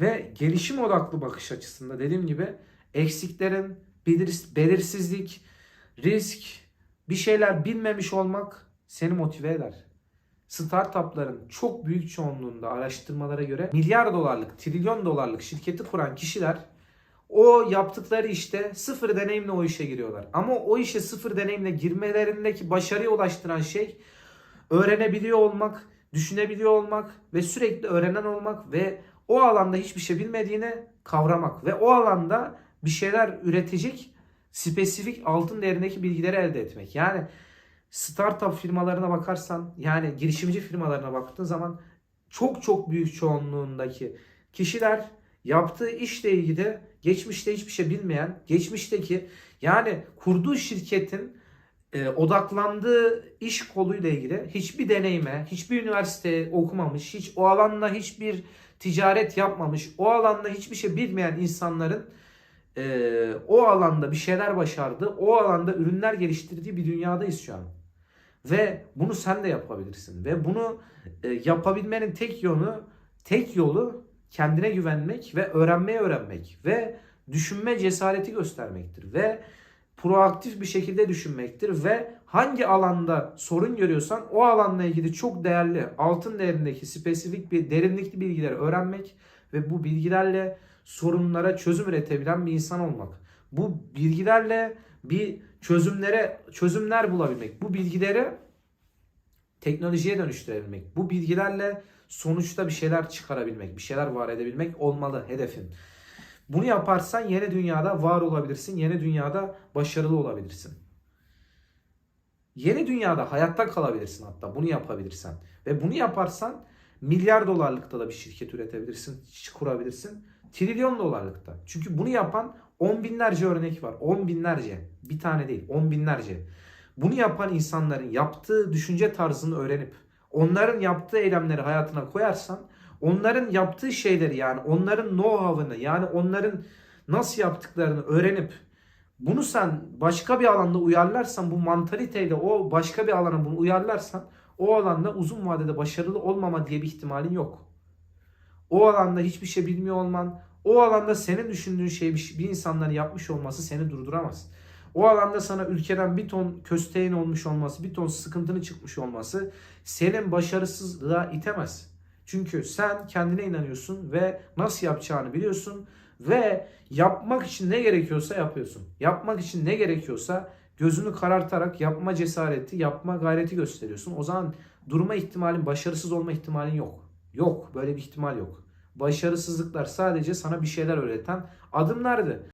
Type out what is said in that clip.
Ve gelişim odaklı bakış açısında dediğim gibi eksiklerin, belir- belirsizlik, risk, bir şeyler bilmemiş olmak seni motive eder. Startupların çok büyük çoğunluğunda araştırmalara göre milyar dolarlık, trilyon dolarlık şirketi kuran kişiler o yaptıkları işte sıfır deneyimle o işe giriyorlar. Ama o işe sıfır deneyimle girmelerindeki başarıya ulaştıran şey öğrenebiliyor olmak, düşünebiliyor olmak ve sürekli öğrenen olmak ve o alanda hiçbir şey bilmediğini kavramak ve o alanda bir şeyler üretecek spesifik altın değerindeki bilgileri elde etmek. Yani startup firmalarına bakarsan yani girişimci firmalarına baktığın zaman çok çok büyük çoğunluğundaki kişiler yaptığı işle ilgili geçmişte hiçbir şey bilmeyen, geçmişteki yani kurduğu şirketin e, odaklandığı iş koluyla ilgili hiçbir deneyime, hiçbir üniversite okumamış, hiç o alanda hiçbir ticaret yapmamış, o alanda hiçbir şey bilmeyen insanların e, o alanda bir şeyler başardığı, o alanda ürünler geliştirdiği bir dünyadayız şu an. Ve bunu sen de yapabilirsin. Ve bunu e, yapabilmenin tek yolu, tek yolu kendine güvenmek ve öğrenmeyi öğrenmek ve düşünme cesareti göstermektir ve proaktif bir şekilde düşünmektir ve hangi alanda sorun görüyorsan o alanla ilgili çok değerli altın değerindeki spesifik bir derinlikli bilgileri öğrenmek ve bu bilgilerle sorunlara çözüm üretebilen bir insan olmak. Bu bilgilerle bir çözümlere çözümler bulabilmek. Bu bilgileri teknolojiye dönüştürebilmek. Bu bilgilerle sonuçta bir şeyler çıkarabilmek, bir şeyler var edebilmek olmalı hedefin. Bunu yaparsan yeni dünyada var olabilirsin, yeni dünyada başarılı olabilirsin. Yeni dünyada hayatta kalabilirsin hatta bunu yapabilirsen. Ve bunu yaparsan milyar dolarlıkta da bir şirket üretebilirsin, kurabilirsin. Trilyon dolarlıkta. Çünkü bunu yapan on binlerce örnek var. On binlerce. Bir tane değil, on binlerce. Bunu yapan insanların yaptığı düşünce tarzını öğrenip onların yaptığı eylemleri hayatına koyarsan onların yaptığı şeyleri yani onların know-how'ını yani onların nasıl yaptıklarını öğrenip bunu sen başka bir alanda uyarlarsan bu mantaliteyle o başka bir alana bunu uyarlarsan o alanda uzun vadede başarılı olmama diye bir ihtimalin yok. O alanda hiçbir şey bilmiyor olman, o alanda senin düşündüğün şeyi bir, insanların yapmış olması seni durduramaz. O alanda sana ülkeden bir ton kösteğin olmuş olması, bir ton sıkıntının çıkmış olması senin başarısızlığa itemez. Çünkü sen kendine inanıyorsun ve nasıl yapacağını biliyorsun ve yapmak için ne gerekiyorsa yapıyorsun. Yapmak için ne gerekiyorsa gözünü karartarak yapma cesareti, yapma gayreti gösteriyorsun. O zaman durma ihtimalin, başarısız olma ihtimalin yok. Yok, böyle bir ihtimal yok. Başarısızlıklar sadece sana bir şeyler öğreten adımlardı.